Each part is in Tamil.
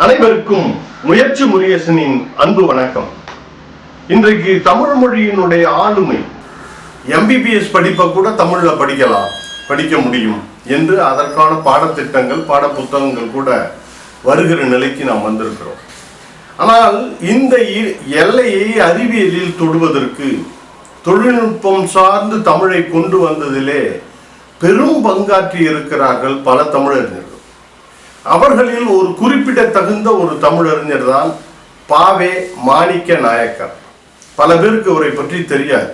அனைவருக்கும் முயற்சி முருகேசனின் அன்பு வணக்கம். இன்றைக்கு தமிழ் மொழியினுடைய ஆளுமை எம்பிபிஎஸ் படிப்பை கூட தமிழில் படிக்கலாம் படிக்க முடியும் என்று அதற்கான பாடத்திட்டங்கள் பாட புத்தகங்கள் கூட வருகிற நிலைக்கு நாம் வந்திருக்கிறோம். ஆனால் இந்த இ- எல்லையை அறிவியலில் தொடுவதற்கு தொழில்நுட்பம் சார்ந்து தமிழை கொண்டு வந்ததிலே பெரும் பங்காற்றி இருக்கிறார்கள் பல தமிழறிஞர்கள். அவர்களில் ஒரு குறிப்பிடத்தகுந்த ஒரு தமிழறிஞர் தான் பாவே மாணிக்க நாயக்கர். பல பேருக்கு அவரை பற்றி தெரியாது.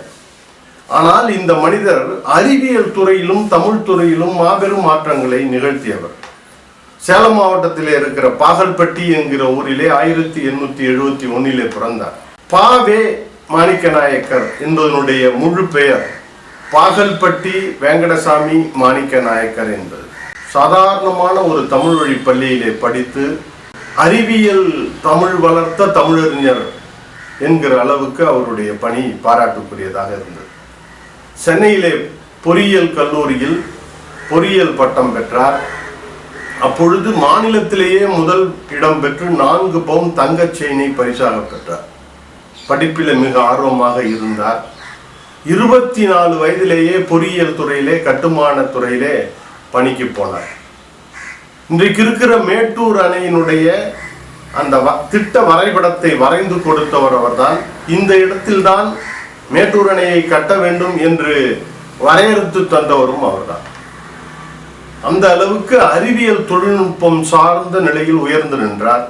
ஆனால் இந்த மனிதர் அறிவியல் துறையிலும் தமிழ் துறையிலும் மாபெரும் மாற்றங்களை நிகழ்த்தியவர். சேலம் மாவட்டத்தில் இருக்கிற பாகல்பட்டி என்கிற ஊரிலே ஆயிரத்தி எண்ணூத்தி எழுபத்தி ஒன்னிலே பிறந்தார். பாவே மாணிக்க நாயக்கர் என்பதனுடைய முழு பெயர் பாகல்பட்டி வெங்கடசாமி மாணிக்க நாயக்கர் என்பது. சாதாரணமான ஒரு தமிழ் வழி பள்ளியிலே படித்து அறிவியல் தமிழ் வளர்த்த தமிழறிஞர் என்கிற அளவுக்கு அவருடைய பணி பாராட்டுக்குரியதாக இருந்தது. சென்னையிலே பொறியியல் கல்லூரியில் பொறியியல் பட்டம் பெற்றார். அப்பொழுது மாநிலத்திலேயே முதல் இடம் பெற்று நான்கு பவுன் தங்கச் செயினை பரிசாக பெற்றார். படிப்பில் மிக ஆர்வமாக இருந்தார். இருபத்தி நாலு வயதிலேயே பொறியியல் துறையிலே கட்டுமான துறையிலே பணிக்கு போனார். இன்றைக்கு இருக்கிற மேட்டூர் அணையினுடைய அந்த வ- திட்ட வரைபடத்தை வரைந்து கொடுத்தவர் அவர்தான். இந்த இடத்தில்தான் மேட்டூர் அணையை கட்ட வேண்டும் என்று வரையறுத்து தந்தவரும் அவர்தான். அந்த அளவுக்கு அறிவியல் தொழில்நுட்பம் சார்ந்த நிலையில் உயர்ந்து நின்றார்.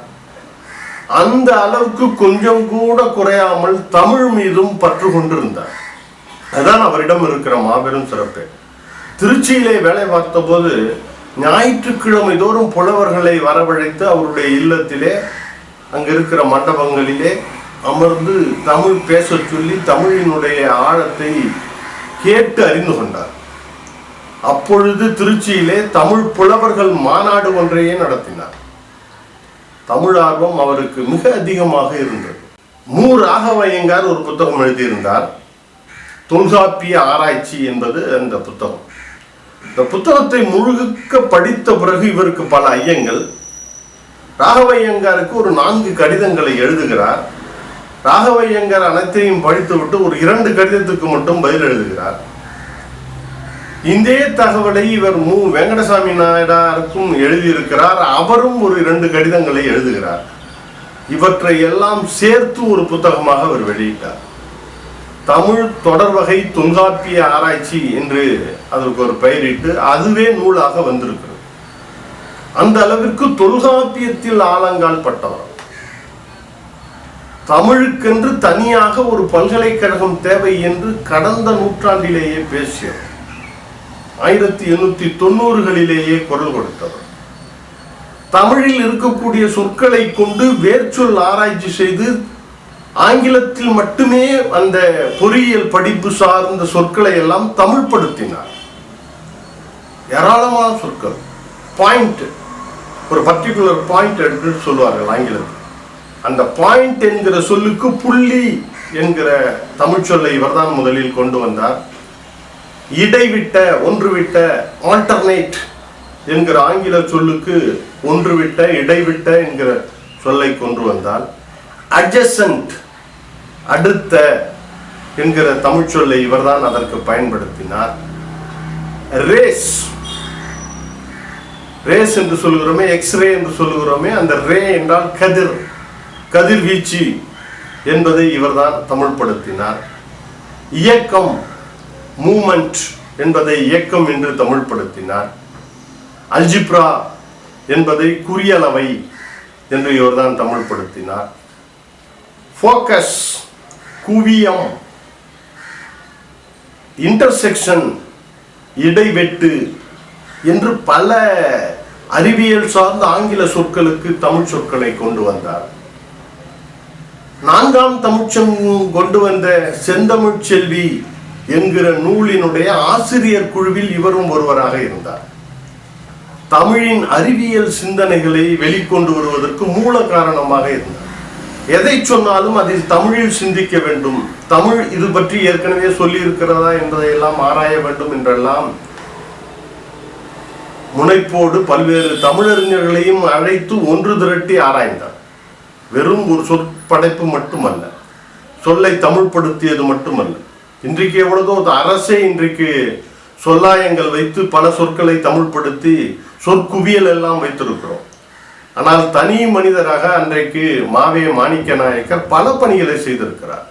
அந்த அளவுக்கு கொஞ்சம் கூட குறையாமல் தமிழ் மீதும் பற்று கொண்டிருந்தார். அதுதான் அவரிடம் இருக்கிற மாபெரும் சிறப்பு. திருச்சியிலே வேலை பார்த்தபோது ஞாயிற்றுக்கிழமை தோறும் புலவர்களை வரவழைத்து அவருடைய இல்லத்திலே அங்க இருக்கிற மண்டபங்களிலே அமர்ந்து தமிழ் பேச சொல்லி தமிழினுடைய ஆழத்தை கேட்டு அறிந்து கொண்டார். அப்பொழுது திருச்சியிலே தமிழ் புலவர்கள் மாநாடு ஒன்றையே நடத்தினார். தமிழ் ஆர்வம் அவருக்கு மிக அதிகமாக இருந்தது. மு. ராகவையங்கார் ஒரு புத்தகம் எழுதியிருந்தார். தொல்காப்பிய ஆராய்ச்சி என்பது அந்த புத்தகம். இந்த புத்தகத்தை முழுக்க படித்த பிறகு இவருக்கு பல ஐயங்கள். ராகவையங்காருக்கு ஒரு நான்கு கடிதங்களை எழுதுகிறார். ராகவையங்கார் அனைத்தையும் படித்துவிட்டு ஒரு இரண்டு கடிதத்துக்கு மட்டும் பதில் எழுதுகிறார். இதே தகவலை இவர் மு. வெங்கடசாமி நாயுடாருக்கும் எழுதியிருக்கிறார். அவரும் ஒரு இரண்டு கடிதங்களை எழுதுகிறார். இவற்றை எல்லாம் சேர்த்து ஒரு புத்தகமாக அவர் வெளியிட்டார். தமிழ் தொடர்வகை தொல்காப்பிய ஆராய்ச்சி என்று அதற்கு ஒரு பெயரிட்டு அதுவே நூலாக வந்திருக்கிறது. அந்த அளவிற்கு தொல்காப்பியத்தில் ஆலங்கால் பட்டவர். தமிழுக்கென்று தனியாக ஒரு பல்கலைக்கழகம் தேவை என்று கடந்த நூற்றாண்டிலேயே பேசியவர். ஆயிரத்தி எண்ணூத்தி தொண்ணூறுகளிலேயே குரல் கொடுத்தவர். தமிழில் இருக்கக்கூடிய சொற்களை கொண்டு வேர்ச்சொல் ஆராய்ச்சி செய்து ஆங்கிலத்தில் மட்டுமே அந்த பொறியியல் படிப்பு சார்ந்த சொற்களை எல்லாம் தமிழ்படுத்தினார். ஏராளமான சொற்கள். பாயிண்ட் ஒரு பர்டிகுலர் பாயிண்ட் என்று சொல்லுவார்கள் ஆங்கிலத்தில். அந்த பாயிண்ட் என்கிற சொல்லுக்கு புள்ளி என்கிற தமிழ்ச்சொல்லை இவர் இவர்தான் முதலில் கொண்டு வந்தார். இடைவிட்ட ஒன்றுவிட்ட ஆல்டர்னேட் என்கிற ஆங்கில சொல்லுக்கு ஒன்றுவிட்ட இடைவிட்ட என்கிற சொல்லை கொண்டு வந்தால் அட்ஜசன்ட் அடுத்த என்கிற தமிழ்ச்சொல்லை இவர்தான் அதற்கு பயன்படுத்தினார். ரேஸ் ரேஸ் என்று சொல்லுகிறோமே எக்ஸ்ரே என்று சொல்லுகிறோமே அந்த ரே என்றால் கதிர். கதிர்வீச்சு என்பதை இவர்தான் தமிழ்படுத்தினார். இயக்கம் மூமெண்ட் என்பதை இயக்கம் என்று தமிழ்படுத்தினார். அல்ஜிப்ரா என்பதை குறியளவை என்று இவர்தான் தமிழ்படுத்தினார். ஃபோக்கஸ் குவியம் இன்டர்செக்ஷன் இடைவெட்டு என்று பல அறிவியல் சார்ந்த ஆங்கில சொற்களுக்கு தமிழ் சொற்களை கொண்டு வந்தார். நான்காம் தமிழ்ச்சம் கொண்டு வந்த செந்தமிழ் செல்வி என்கிற நூலினுடைய ஆசிரியர் குழுவில் இவரும் ஒருவராக இருந்தார். தமிழின் அறிவியல் சிந்தனைகளை வெளிக்கொண்டு வருவதற்கு மூல காரணமாக இருந்தார். எதை சொன்னாலும் அதில் தமிழில் சிந்திக்க வேண்டும். தமிழ் இது பற்றி ஏற்கனவே சொல்லி இருக்கிறதா என்பதையெல்லாம் ஆராய வேண்டும் என்றெல்லாம் முனைப்போடு பல்வேறு தமிழறிஞர்களையும் அழைத்து ஒன்று திரட்டி ஆராய்ந்தார். வெறும் ஒரு சொற்படைப்பு மட்டுமல்ல சொல்லை தமிழ்படுத்தியது மட்டுமல்ல. இன்றைக்கு எவ்வளவோ அரசே இன்றைக்கு சொல்லாயங்கள் வைத்து பல சொற்களை தமிழ்படுத்தி சொற்குவியல் எல்லாம் வைத்திருக்கிறோம். ஆனால் தனி மனிதராக அன்றைக்கு மாவே மாணிக்க நாயக்கர் பல பணிகளை செய்திருக்கிறார்.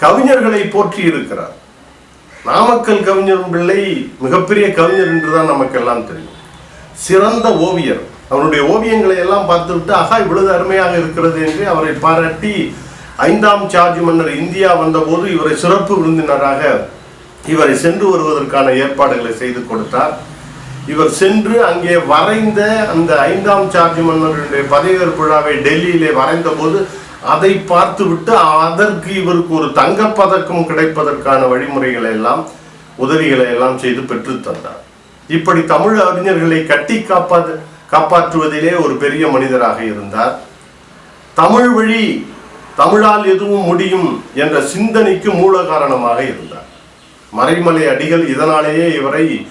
கவிஞர்களை போற்றி இருக்கிறார் நாமக்கல் கவிஞர் பிள்ளை மிகப்பெரிய கவிஞர் என்றுதான் நமக்கெல்லாம் தெரியும். சிறந்த ஓவியர். அவருடைய ஓவியங்களை எல்லாம் பார்த்துவிட்டு ஆகா இவ்வளவு அருமையாக இருக்கிறது என்று அவரை பாராட்டி ஐந்தாம் சார்ஜ் மன்னர் இந்தியா வந்தபோது இவரை சிறப்பு விருந்தினராக இவரை சென்று வருவதற்கான ஏற்பாடுகளை செய்து கொடுத்தார். இவர் சென்று அங்கே வரைந்த அந்த ஐந்தாம் சார்ஜ் மன்னருடைய பதவியேற்பு விழாவை டெல்லியிலே வரைந்த போது அதை பார்த்துவிட்டு அதற்கு இவருக்கு ஒரு தங்கப்பதக்கம் கிடைப்பதற்கான வழிமுறைகளை எல்லாம் உதவிகளை எல்லாம் செய்து பெற்று தந்தார். இப்படி தமிழ் அறிஞர்களை கட்டி காப்பாது காப்பாற்றுவதிலே ஒரு பெரிய மனிதராக இருந்தார். தமிழ் வழி தமிழால் எதுவும் முடியும் என்ற சிந்தனைக்கு மூல காரணமாக இருந்தார். மறைமலை அடிகள் இதனாலேயே இவரை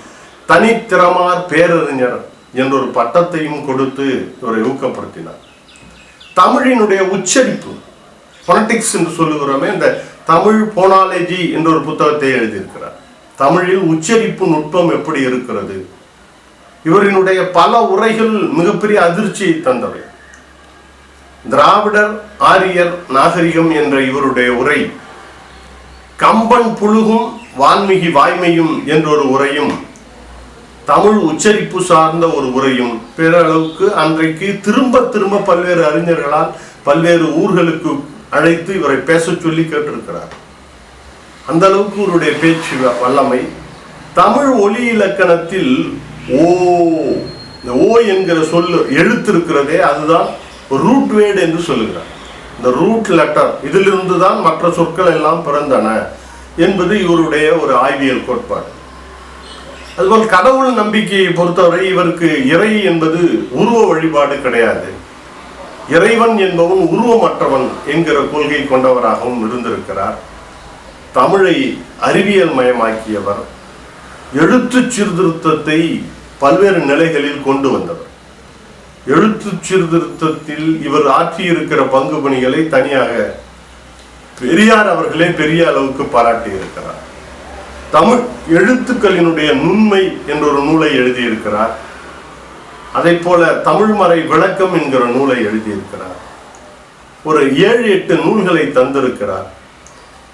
தனித்திறமார் பேரறிஞர் என்ற ஒரு பட்டத்தையும் கொடுத்து இவரை ஊக்கப்படுத்தினார். தமிழினுடைய உச்சரிப்பு. பொனட்டிக்ஸ் என்று சொல்லுகிறோமே இந்த தமிழ் போனாலஜி என்ற ஒரு புத்தகத்தை எழுதியிருக்கிறார். தமிழில் உச்சரிப்பு நுட்பம் எப்படி இருக்கிறது? இவரினுடைய பல உரைகள் மிகப்பெரிய அதிர்ச்சியை தந்தவை. திராவிடர் ஆரியர் நாகரிகம் என்ற இவருடைய உரை கம்பன் புழுகும் வான்மிகி வாய்மையும் என்ற ஒரு உரையும் தமிழ் உச்சரிப்பு சார்ந்த ஒரு உரையும் பிற அளவுக்கு அன்றைக்கு திரும்ப திரும்ப பல்வேறு அறிஞர்களால் பல்வேறு ஊர்களுக்கு அழைத்து இவரை பேச சொல்லி கேட்டிருக்கிறார். அந்த அளவுக்கு இவருடைய பேச்சு வ- வல்லமை. தமிழ் ஒலி இலக்கணத்தில் ஓ இந்த ஓ என்கிற சொல்லு எழுத்து இருக்கிறதே அதுதான் ரூட் வேர்டு என்று சொல்லுகிறார். இந்த ரூட் லெட்டர் இதிலிருந்து தான் மற்ற சொற்கள் எல்லாம் பிறந்தன என்பது இவருடைய ஒரு ஆய்வியல் கோட்பாடு. அதுபோல் கடவுள் நம்பிக்கையை பொறுத்தவரை இவருக்கு இறை என்பது உருவ வழிபாடு கிடையாது. இறைவன் என்பவன் உருவமற்றவன் என்கிற கொள்கை கொண்டவராகவும் இருந்திருக்கிறார். தமிழை அறிவியல் மயமாக்கியவர். எழுத்து சீர்திருத்தத்தை பல்வேறு நிலைகளில் கொண்டு வந்தவர். எழுத்து சீர்திருத்தத்தில் இவர் ஆற்றியிருக்கிற பங்கு பணிகளை தனியாக பெரியார் அவர்களே பெரிய அளவுக்கு பாராட்டியிருக்கிறார். தமிழ் எழுத்துக்களினுடைய நுண்மை என்ற ஒரு நூலை எழுதியிருக்கிறார். அதை போல தமிழ்மறை விளக்கம் என்கிற நூலை எழுதியிருக்கிறார். ஒரு ஏழு எட்டு நூல்களை தந்திருக்கிறார்.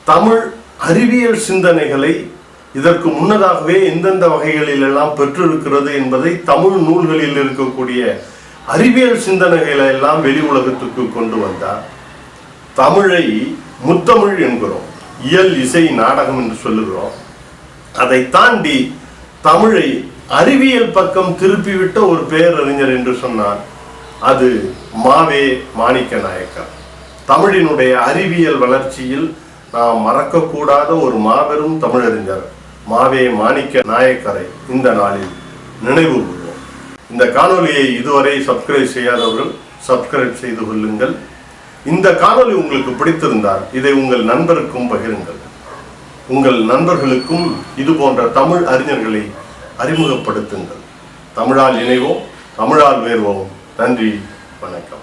தமிழ் அறிவியல் சிந்தனைகளை இதற்கு முன்னதாகவே எந்தெந்த வகைகளில் எல்லாம் பெற்றிருக்கிறது என்பதை தமிழ் நூல்களில் இருக்கக்கூடிய அறிவியல் சிந்தனைகளை எல்லாம் வெளி உலகத்துக்கு கொண்டு வந்தார். தமிழை முத்தமிழ் என்கிறோம். இயல் இசை நாடகம் என்று சொல்லுகிறோம். அதை தாண்டி தமிழை அறிவியல் பக்கம் திருப்பிவிட்ட ஒரு பேரறிஞர் என்று சொன்னார் அது மாவே மாணிக்க நாயக்கர் தமிழினுடைய அறிவியல் வளர்ச்சியில் நாம் மறக்கக்கூடாத ஒரு மாபெரும் தமிழறிஞர் மாவே மாணிக்க நாயக்கரை இந்த நாளில் நினைவு கூறுவோம் இந்த காணொளியை இதுவரை சப்ஸ்கிரைப் செய்யாதவர்கள் சப்ஸ்கிரைப் செய்து கொள்ளுங்கள். இந்த காணொலி உங்களுக்கு பிடித்திருந்தால் இதை உங்கள் நண்பருக்கும் பகிருங்கள். உங்கள் நண்பர்களுக்கும் இது போன்ற தமிழ் அறிஞர்களை அறிமுகப்படுத்துங்கள். தமிழால் இணைவோம் தமிழால் வேர்வோம் நன்றி வணக்கம்.